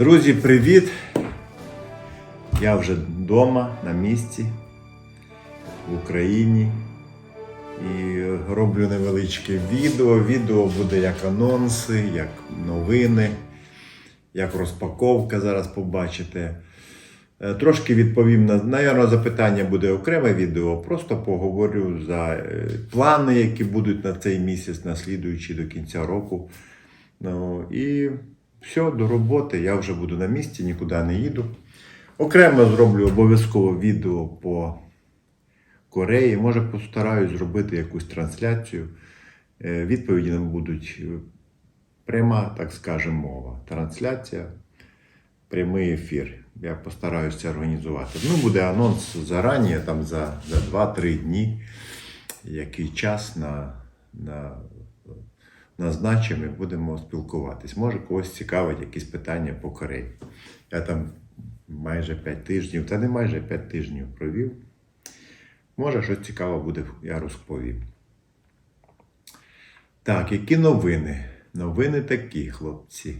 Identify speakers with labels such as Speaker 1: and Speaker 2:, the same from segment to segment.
Speaker 1: Друзі, привіт! Я вже вдома на місці в Україні і роблю невеличке відео. Відео буде як анонси, як новини, як розпаковка. Зараз побачите. Е, Трошки відповім на навірно, запитання буде окреме відео. Просто поговорю за е, плани, які будуть на цей місяць, наслідуючи до кінця року. Ну, і все, до роботи. Я вже буду на місці, нікуди не їду. Окремо зроблю обов'язково відео по Кореї. Може, постараюсь зробити якусь трансляцію. Е, Відповіді нам будуть е, пряма, так скажемо, мова. Трансляція, прямий ефір. Я постараюся організувати. Ну, буде анонс зарані, там за, за 2-3 дні, який час на, на назначимо і будемо спілкуватись. Може, когось цікавить якісь питання по Кореї. Я там майже 5 тижнів, та не майже 5 тижнів провів. Може, щось цікаве буде, я розповім. Так, які новини? Новини такі, хлопці.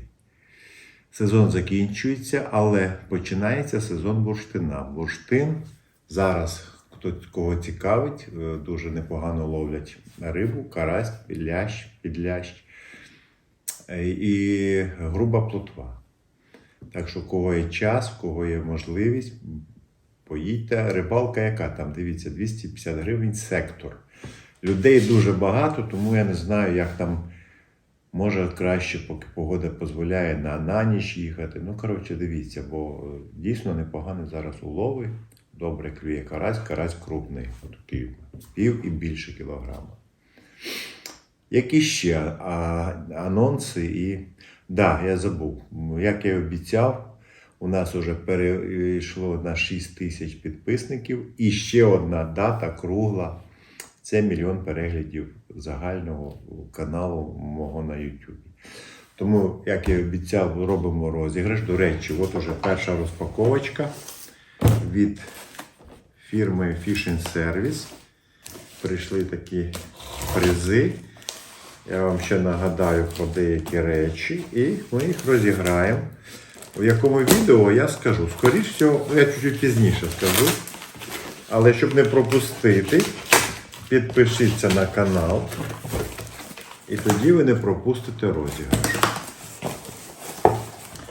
Speaker 1: Сезон закінчується, але починається сезон бурштина. Бурштин зараз, хто кого цікавить, е, дуже непогано ловлять рибу, карась, підлящ, підлящ е, і груба плотва. Так що, кого є час, у кого є можливість, поїдьте. Рибалка яка там, дивіться, 250 гривень сектор. Людей дуже багато, тому я не знаю, як там може краще, поки погода дозволяє на, на ніч їхати. Ну, коротше, дивіться, бо е, дійсно непогані зараз улови. Добре клює карась, карась крупний, отакий пів і більше кілограма. Які ще а, анонси і. Да, я забув. Як я обіцяв, у нас вже перейшло на 6 тисяч підписників. І ще одна дата кругла. Це мільйон переглядів загального каналу мого на YouTube. Тому, як я і обіцяв, робимо розіграш. До речі, от уже перша розпаковочка від фірми Fishing Service. Прийшли такі призи. Я вам ще нагадаю про деякі речі, і ми їх розіграємо. У якому відео я скажу. Скоріше всього, ну, я чуть-чуть пізніше скажу. Але щоб не пропустити, підпишіться на канал. І тоді ви не пропустите розіграш.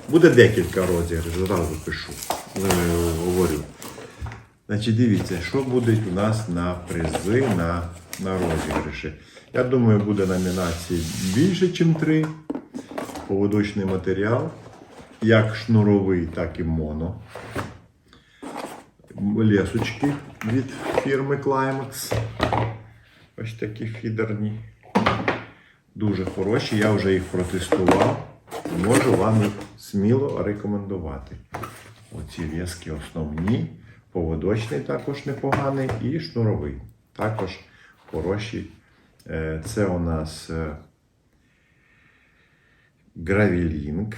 Speaker 1: Буде декілька розіграшів, зразу пишу. е, Говорю. Значить, дивіться, що буде у нас на призи на, на розіграші. Я думаю, буде номінацій більше, ніж три. Поводочний матеріал, як шнуровий, так і моно. Лесочки від фірми Climax. Ось такі фідерні. Дуже хороші. Я вже їх протестував. Можу вам їх сміло рекомендувати. Оці в'язки основні, поводочний також непоганий і шнуровий. Також хороші. Е, Це у нас е, гравілінг,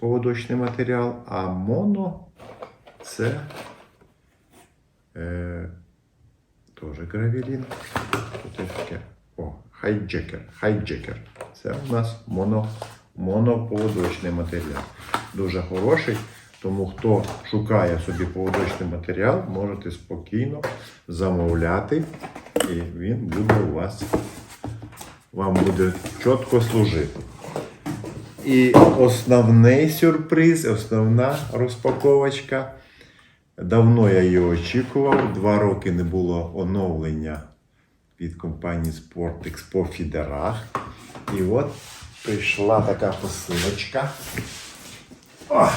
Speaker 1: поводочний матеріал, а моно це е, теж гравілінг. Тут таке. О, хайджекер. Хайджекер. Це у нас моно, моноповодочний матеріал. Дуже хороший. Тому хто шукає собі поводочний матеріал, можете спокійно замовляти, і він буде у вас, вам буде чітко служити. І основний сюрприз, основна розпаковочка. Давно я її очікував. Два роки не було оновлення від компанії Sportex по фідерах. І от прийшла така посилочка. О!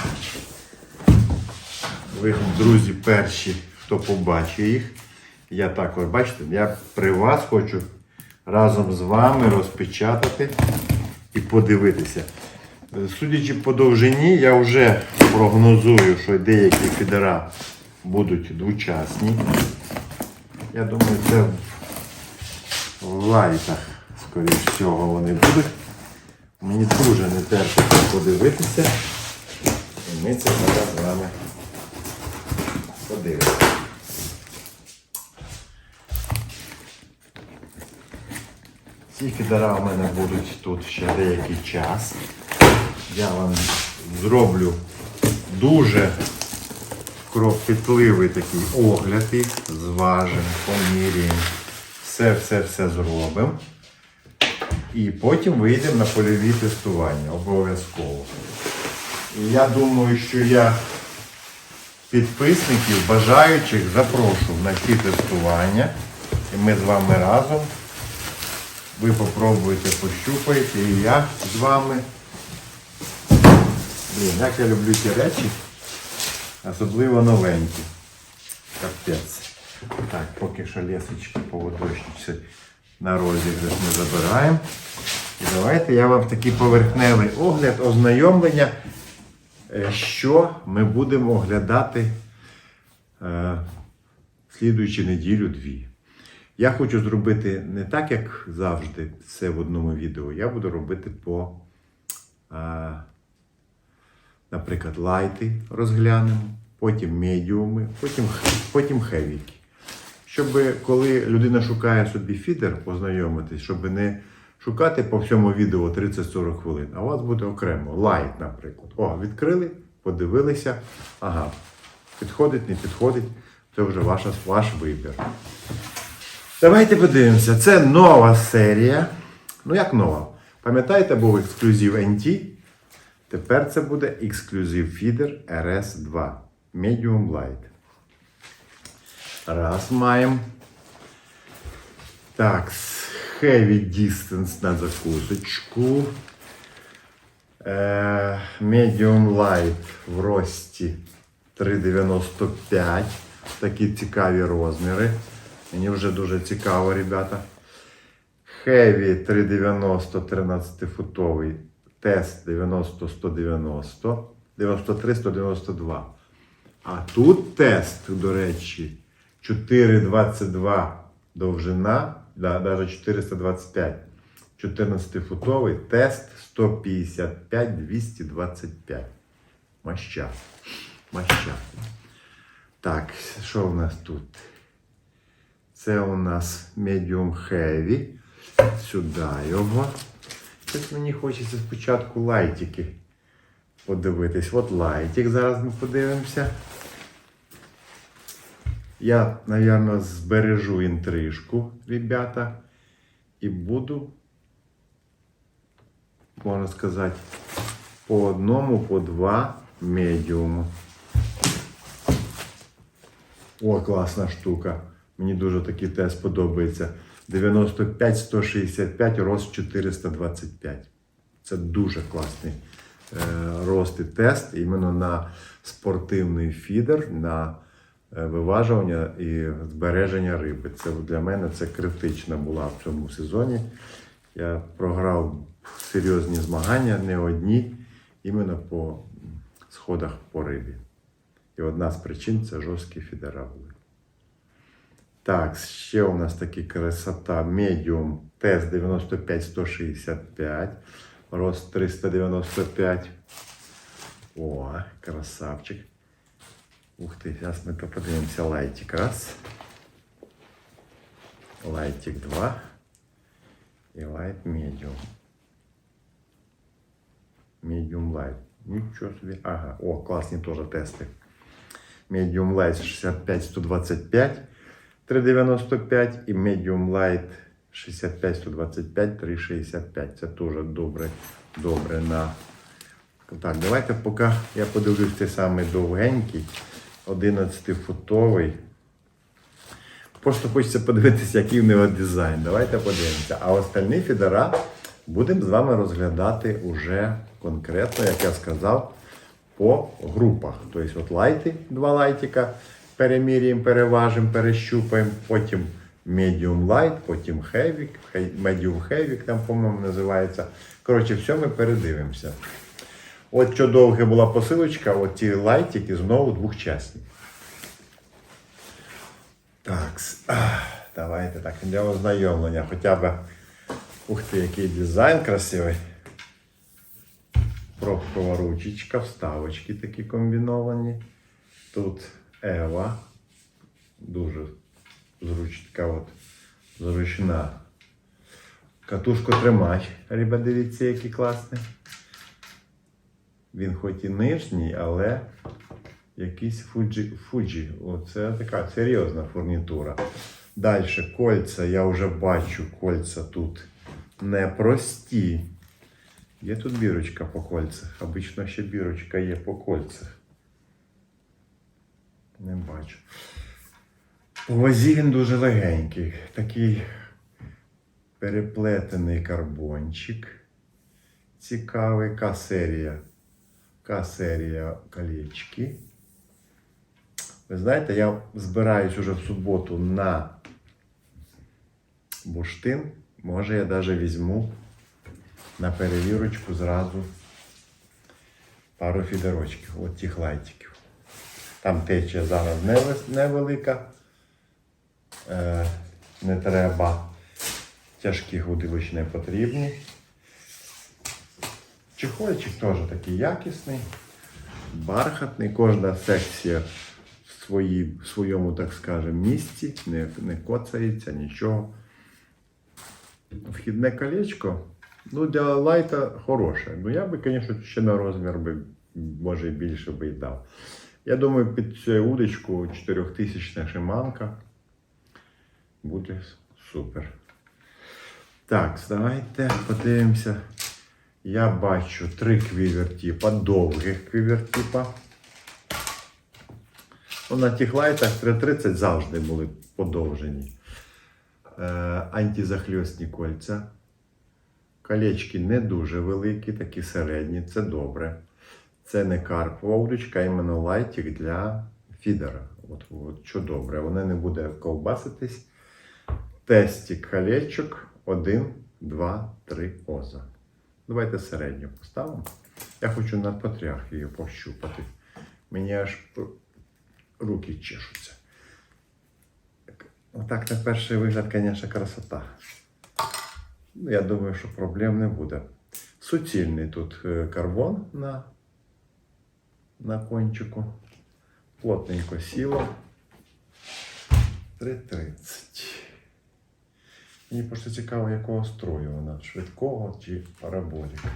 Speaker 1: Ви, друзі, перші, хто побачив їх. Я також, бачите, я при вас хочу разом з вами розпечатати і подивитися. Судячи по довжині, я вже прогнозую, що деякі фідера будуть двучасні. Я думаю, це в лайтах, скоріш всього, вони будуть. Мені дуже не терпиться подивитися. І ми це зараз з вами подивимося. Ці фідера у мене будуть тут ще деякий час. Я вам зроблю дуже кропітливий такий огляд їх, зважимо, поміряємо. Все, все, все зробимо. І потім вийдемо на польові тестування обов'язково. І я думаю, що я підписників, бажаючих запрошу на ці тестування. І ми з вами разом. Ви попробуєте, пощупаєте, і я з вами. Блін, як я люблю ті речі, особливо новенькі. Капець. Так, поки що лісочки поводочниці на розіграш не забираємо. І давайте я вам такий поверхневий огляд, ознайомлення, що ми будемо оглядати е, слідуючи неділю-дві. Я хочу зробити не так, як завжди, це в одному відео. Я буду робити по, е, наприклад, лайти розглянемо, потім медіуми, потім, потім хевіки. Щоб коли людина шукає собі фідер, познайомитись, щоб не шукати по всьому відео 30-40 хвилин, а у вас буде окремо лайт, наприклад. О, відкрили, подивилися. Ага, підходить, не підходить. Це вже ваша, ваш вибір. Давайте подивимося. Це нова серія. Ну як нова? Пам'ятаєте, був ексклюзив NT? Тепер це буде ексклюзив фідер RS2 Medium Light. Раз маємо. Так, Heavy Distance на закусочку. Е, Medium Light в рості 3,95. Такі цікаві розміри. Мені вже дуже цікаво, ребята. Heavy 390 13-футовий. Тест 90-190. 93-192. А тут тест, до речі, 4,22 довжина, да, навіть 425. 14-футовий тест 155-225. Маща. Маща. Так, що у нас тут? Це у нас medium heavy. Сюди його. Щось мені хочеться спочатку лайтики подивитись. От лайтик зараз ми подивимося. Я, мабуть, збережу інтрижку, ребята, і буду, можна сказати, по одному, по два медіуму. О, класна штука. Мені дуже такий тест подобається. 95-165, рост 425. Це дуже класний е, рост і тест іменно на спортивний фідер, на виважування і збереження риби. Це для мене це критична була в цьому сезоні. Я програв серйозні змагання, не одні, іменно по сходах по рибі. І одна з причин це жорсткі фідера. Так, ще у нас такі красота. Medium тест 95-165, рост 395. О, красавчик. Ух ти, зараз ми подивимося лайтик. Раз. Лайтик 2. І лайт medium. Medium light. Нічого собі. Ага, о, класні теж тести. Medium Light 65-125, 3,95 і Medium Light 65-125, 3,65. Це теж добре, добре на. Так, давайте поки я подивлюсь цей самий довгенький, 11-футовий. Просто хочеться подивитися, який в нього дизайн. Давайте подивимося. А остальні фідера будемо з вами розглядати уже конкретно, як я сказав, по групах. Тобто, от лайти, два лайтика, перемірюємо, переважимо, перещупаємо, потім medium light, потім heavy, medium heavy, там, по-моєму, називається. Коротше, все ми передивимося. От що довга була посилочка, от ці лайтики знову двохчасні. Так, давайте так, для ознайомлення. Хоча б. Ух ти, який дизайн красивий. Пробкова ручечка, вставочки такі комбіновані. Тут Ева. Дуже зручна, от, зручна. Катушку тримач. Ребят, дивіться, який класний. Він хоч і нижній, але якийсь фуджі. фуджі. Оце така серйозна фурнітура. Далі кольця, я вже бачу, кольця тут непрості. Є тут бірочка по кольцях. Обично ще бірочка є по кольцях. Не бачу. По вазі він дуже легенький. Такий переплетений карбончик. Цікавий К-серія. К-серія колечки. Ви знаєте, я збираюсь уже в суботу на бурштин. Може, я навіть візьму на перевірочку зразу пару фідерочків, от тих лайтиків. Там течія зараз невелика. Е, не треба. Тяжкі гудилищ не потрібні. Чехольчик теж такий якісний, бархатний. Кожна секція в, свої, в своєму, так скажемо, місці, не, не коцається, нічого. Вхідне колечко, ну, для лайта хороше. Ну, я би, звісно, ще на розмір би, може, більше би й дав. Я думаю, під цю удочку 4000 шиманка буде супер. Так, давайте подивимося. Я бачу три квівертіпа, довгих квівертіпа. Ну, на тих лайтах 330 завжди були подовжені. Е, антизахльосні кольця. Колечки не дуже великі, такі середні, це добре. Це не карпова удочка, а іменно лайтик для фідера. От, от, що добре, вона не буде ковбаситись. Тестик колечок 1, 2, 3 оза. Давайте середню поставимо. Я хочу на патріарх її пощупати. Мені аж руки чешуться. Отак на перший вигляд, звісно, красота. Ну, Я думаю, що проблем не буде. Суцільний тут е, карбон на, на кончику. Плотненько сіло. 3,30. Мені просто цікаво, якого строю вона, швидкого чи параболіка.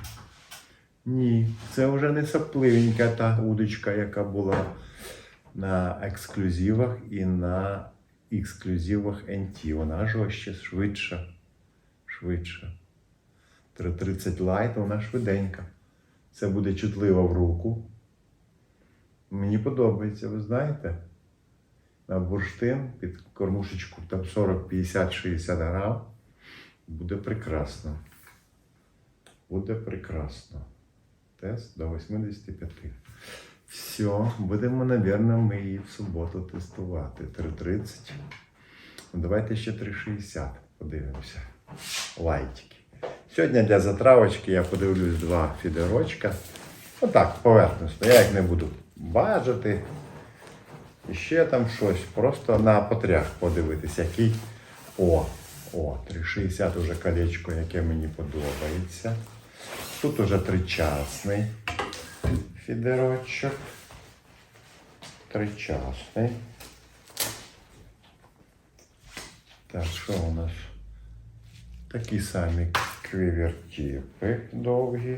Speaker 1: Ні, це вже не сапливенька та удочка, яка була на ексклюзивах і на ексклюзивах NT. Вона жорстче, швидша. Швидша. 330 лайт, вона швиденька. Це буде чутливо в руку. Мені подобається, ви знаєте? Бурштин під кормушечку там 40, 50, 60 грам. Буде прекрасно. Буде прекрасно. Тест до 85. Все, будемо, напевно, ми її в суботу тестувати. 3.30. Ну, Давайте ще 3.60 подивимося. Лайтики. Сьогодні для затравочки я подивлюсь два фідерочка. Отак, поверхностно. Я їх не буду бажати. І ще там щось. Просто на потрях подивитись, який. О, о, 360 уже колечко, яке мені подобається. Тут уже тричасний фідерочок. Тричасний. Так, що у нас? Такі самі квівертіпи довгі.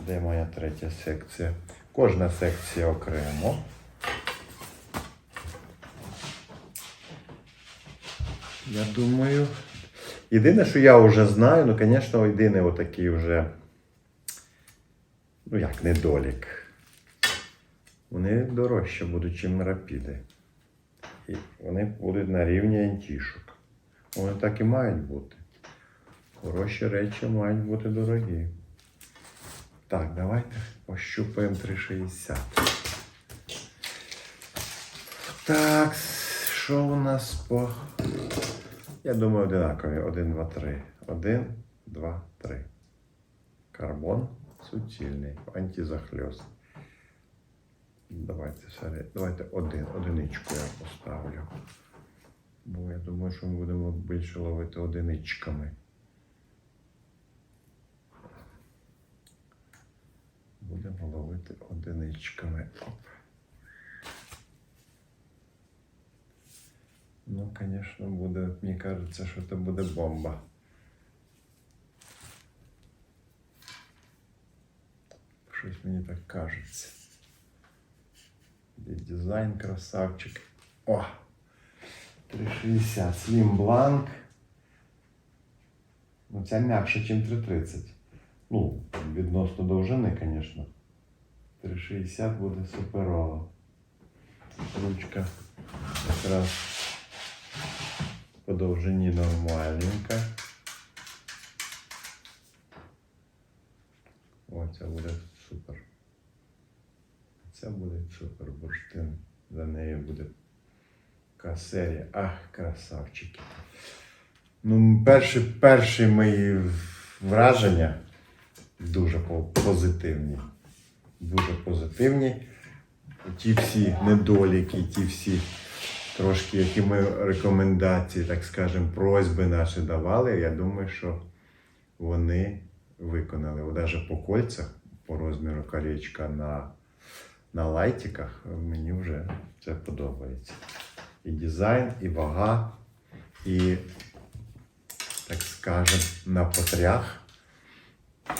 Speaker 1: Де моя третя секція? Кожна секція окремо. Я думаю. Єдине, що я вже знаю, ну, звісно, єдине отакий вже, ну як, недолік. Вони дорожче будуть, ніж рапіди. І вони будуть на рівні антішок. Вони так і мають бути. Хороші речі мають бути дорогі. Так, давайте пощупаємо 360. Так, що у нас по. Я думаю, одинакові. 1, 2, 3. 1, 2, 3. Карбон суцільний, антизахльост. Давайте серед... Давайте один, одиничку я поставлю. Бо я думаю, що ми будемо більше ловити одиничками. Будемо ловити одиничками. Оп. Ну, звісно, буде, мені кажеться, що це буде бомба. Щось мені так кажеться. Де дизайн красавчик. О! 360. Slim Blanc. Ну, ця м'якша, ніж 330. Ну, відносно довжини, звісно. 360 буде суперово. Ручка якраз По довжині нормальненька. О, це буде супер. Це буде супер бурштин. За нею буде така серія. Ах, красавчики. Ну, перші, перші мої враження дуже позитивні. Дуже позитивні. Ті всі недоліки, ті всі трошки, які ми рекомендації, так скажемо, просьби наші давали, я думаю, що вони виконали. От Навіть по кольцях, по розміру колечка на, на лайтиках, мені вже це подобається. І дизайн, і вага, і, так скажемо, на потрях.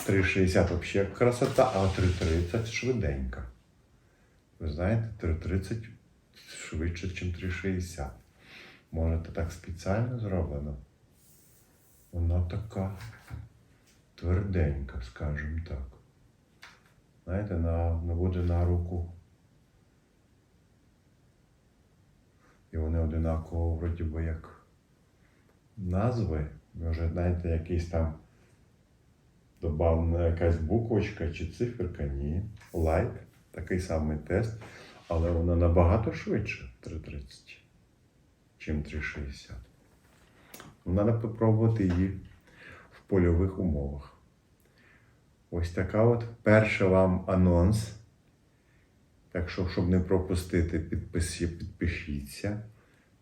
Speaker 1: 3,60 взагалі красота, а 3,30 швиденько. Ви знаєте, 3,30 швидше, ніж 3,60. Може, це так спеціально зроблено? Вона така тверденька, скажімо так. Знаєте, на, буде на руку. І вони одинаково, вроді би, як назви. Може, знаєте, якийсь там добавлена якась буквочка чи циферка, ні. Лайк, такий самий тест, але вона набагато швидше 3.30, чим 3.60. Треба спробувати її в польових умовах. Ось така от перший вам анонс. Так що, щоб не пропустити, підпишіться,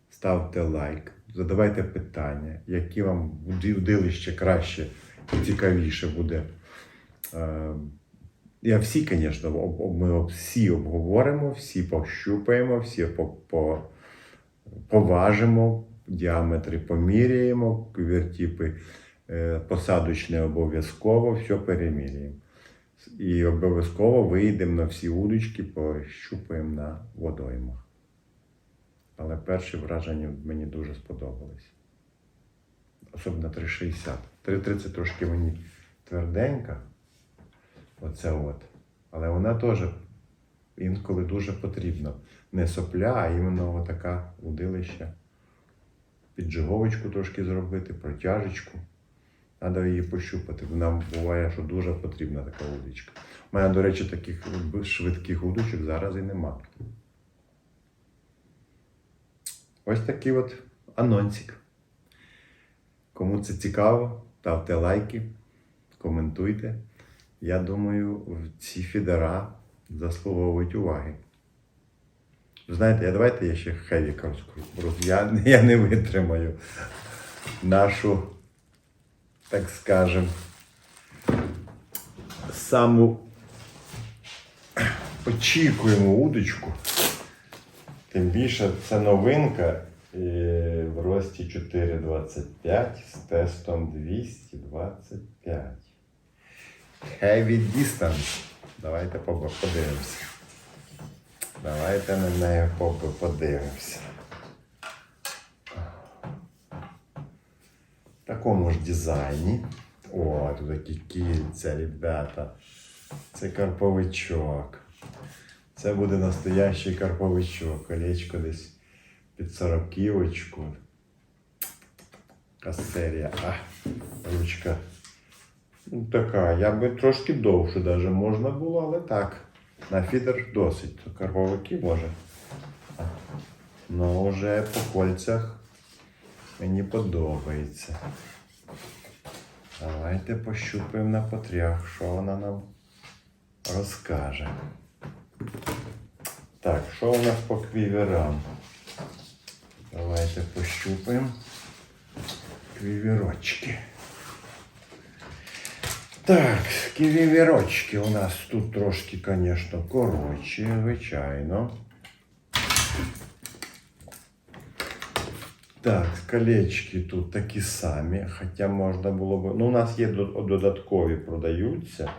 Speaker 1: ставте лайк, задавайте питання, які вам удилище краще і цікавіше буде. Я всі, звісно, ми всі обговоримо, всі пощупаємо, всі по, по, поважимо, діаметри поміряємо, вертіпи е, посадочне обов'язково, все переміряємо. І обов'язково вийдемо на всі удочки, пощупаємо на водоймах. Але перші враження мені дуже сподобались. Особливо 3,60. 3,30 трошки мені тверденька. Оце от. Але вона теж інколи дуже потрібна. Не сопля, а іменно така удилища. Піджиговочку трошки зробити, протяжечку. Треба її пощупати. Вона буває, що дуже потрібна така удочка. У мене, до речі, таких швидких удочок зараз і нема. Ось такий от анонсик. Кому це цікаво, ставте лайки, коментуйте. Я думаю, ці фідера заслуговують уваги. Знаєте, давайте я ще хевіка розкру. Я, я не витримаю нашу, так скажем, саму очікуємо удочку. Тим більше це новинка в рості 4,25 з тестом 225. Heavy Distance. Давайте подивимося. Давайте на неї побо- подивимося. В такому ж дизайні. О, тут такі кільця, ребята. Це карповичок. Це буде настоящий карповичок. Колечко десь під сороківочку. Касерія. А, ручка. Ну, така. Я би трошки довше даже можна було, але так. На фідер досить. Карповики може. Ну, вже по кольцях мені подобається. Давайте пощупаємо на потрях, що вона нам розкаже. Так, що у нас по квіверам? Давайте пощупаємо квіверочки. Так, квіверочки у нас тут трошки, звісно, коротші, звичайно. Так, колечки тут такі самі, хоча можна було б. Ну, у нас є додаткові продаються.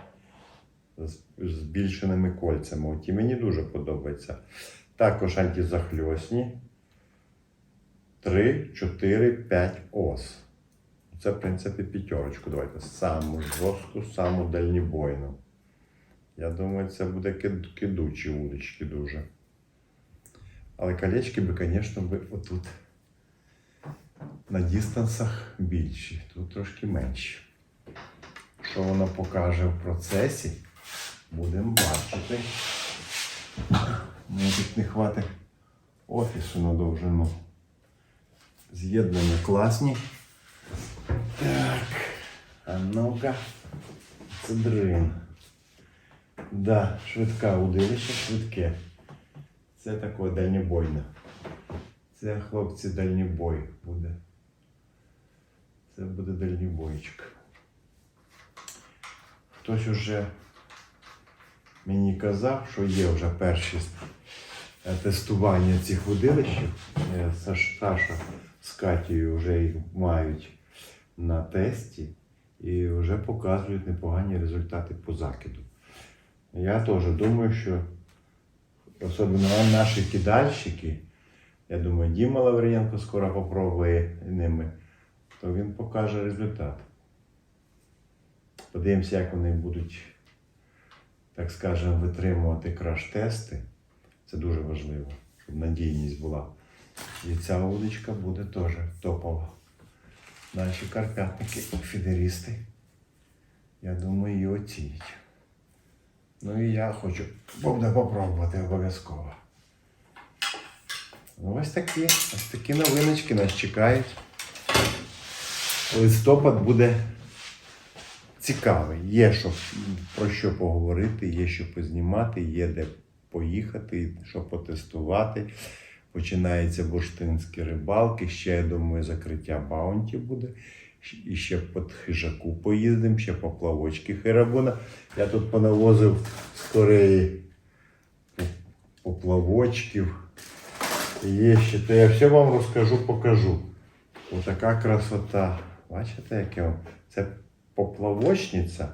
Speaker 1: з збільшеними кольцями. От і мені дуже подобається. Також антизахльосні. 3, 4, 5 ос. Це, в принципі, п'ятерочку. Давайте саму жорстку, саму дальнібойну. Я думаю, це буде кидучі удочки дуже. Але колечки би, звісно, би отут на дістансах більші, тут трошки менші. Що воно покаже в процесі, будемо бачити. Мені тут не хватить офісу на довжину. З'єднання класні. Так, а ну-ка, це дрин. Да, швидка удилище, швидке. Це таке дальнобойне. Це, хлопці, дальнобой буде. Це буде дальнобойчик. Хтось уже мені казав, що є вже перші е, тестування цих удилищів. Е, Саш- Саша з Катією вже їх мають на тесті і вже показують непогані результати по закиду. Я теж думаю, що особливо наші кидальщики, я думаю, Діма Лаврієнко скоро попробує ними, то він покаже результат. Подивимося, як вони будуть, так скажемо, витримувати краш-тести. Це дуже важливо, щоб надійність була. І ця удочка буде теж топова. Наші карпятники, фідерісти, я думаю, її оцінять. Ну і я хочу буде попробувати обов'язково. Ну, ось такі, ось такі новиночки нас чекають. Листопад буде цікавий. Є що, про що поговорити, є що познімати, є де поїхати, що потестувати. Починаються бурштинські рибалки. Ще, я думаю, закриття баунті буде. І ще по хижаку поїздимо, ще по плавочки хирабуна. Я тут понавозив з Кореї поплавочків. Є ще, то я все вам розкажу, покажу. Отака красота. Бачите, яке вам? Це поплавочниця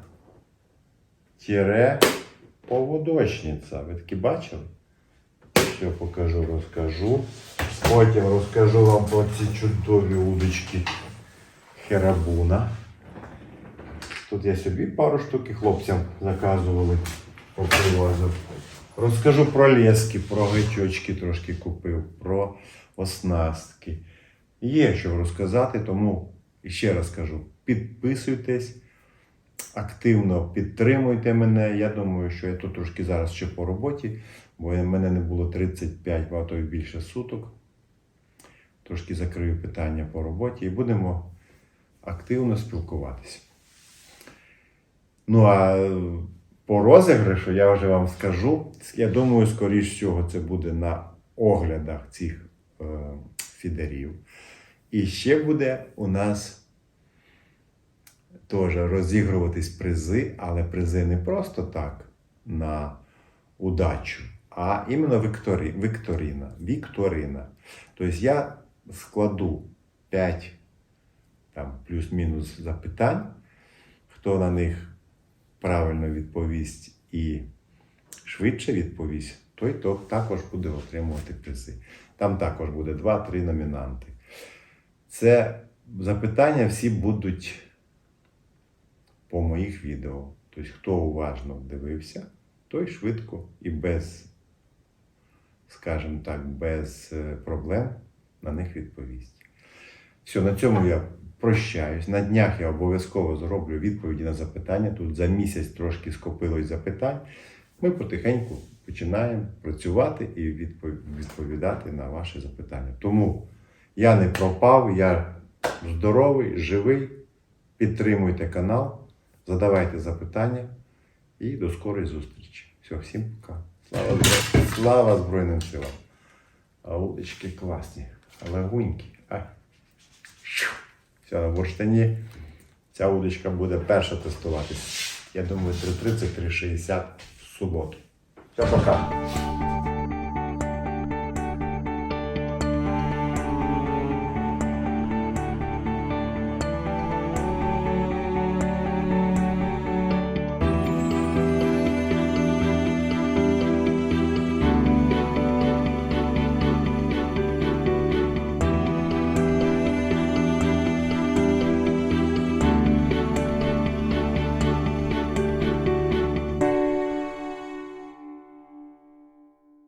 Speaker 1: тіре поводочниця. Ви такі бачили? Все покажу, розкажу. Потім розкажу вам про ці чудові удочки херабуна. Тут я собі пару штук і хлопцям заказували. Розкажу про лески, про гачочки трошки купив, про оснастки. Є що розказати, тому ще раз кажу, підписуйтесь, активно підтримуйте мене. Я думаю, що я тут трошки зараз ще по роботі, бо в мене не було 35, а то більше суток. Трошки закрию питання по роботі і будемо активно спілкуватися. Ну а по розіграшу я вже вам скажу. Я думаю, скоріш всього, це буде на оглядах цих е, фідерів. І ще буде у нас теж розігруватись призи, але призи не просто так на удачу, а іменно вікторі, вікторина. Вікторина. Тобто я складу 5 там, плюс-мінус запитань, хто на них правильно відповість і швидше відповість, той то також буде отримувати призи. Там також буде 2-3 номінанти. Це запитання всі будуть по моїх відео. Тобто, хто уважно дивився, той швидко і без, скажімо так, без е, проблем на них відповість. Все, на цьому я прощаюсь. На днях я обов'язково зроблю відповіді на запитання. Тут за місяць трошки скопилось запитань. Ми потихеньку починаємо працювати і відповідати на ваші запитання. Тому я не пропав, я здоровий, живий. Підтримуйте канал, задавайте запитання і до скорої зустрічі. Все, всім пока. Слава, Слава Збройним силам. А удочки класні, легунькі. А. Все, на бурштині ця удочка буде перша тестуватися. Я думаю, 3.30-3.60 в суботу. Все, пока.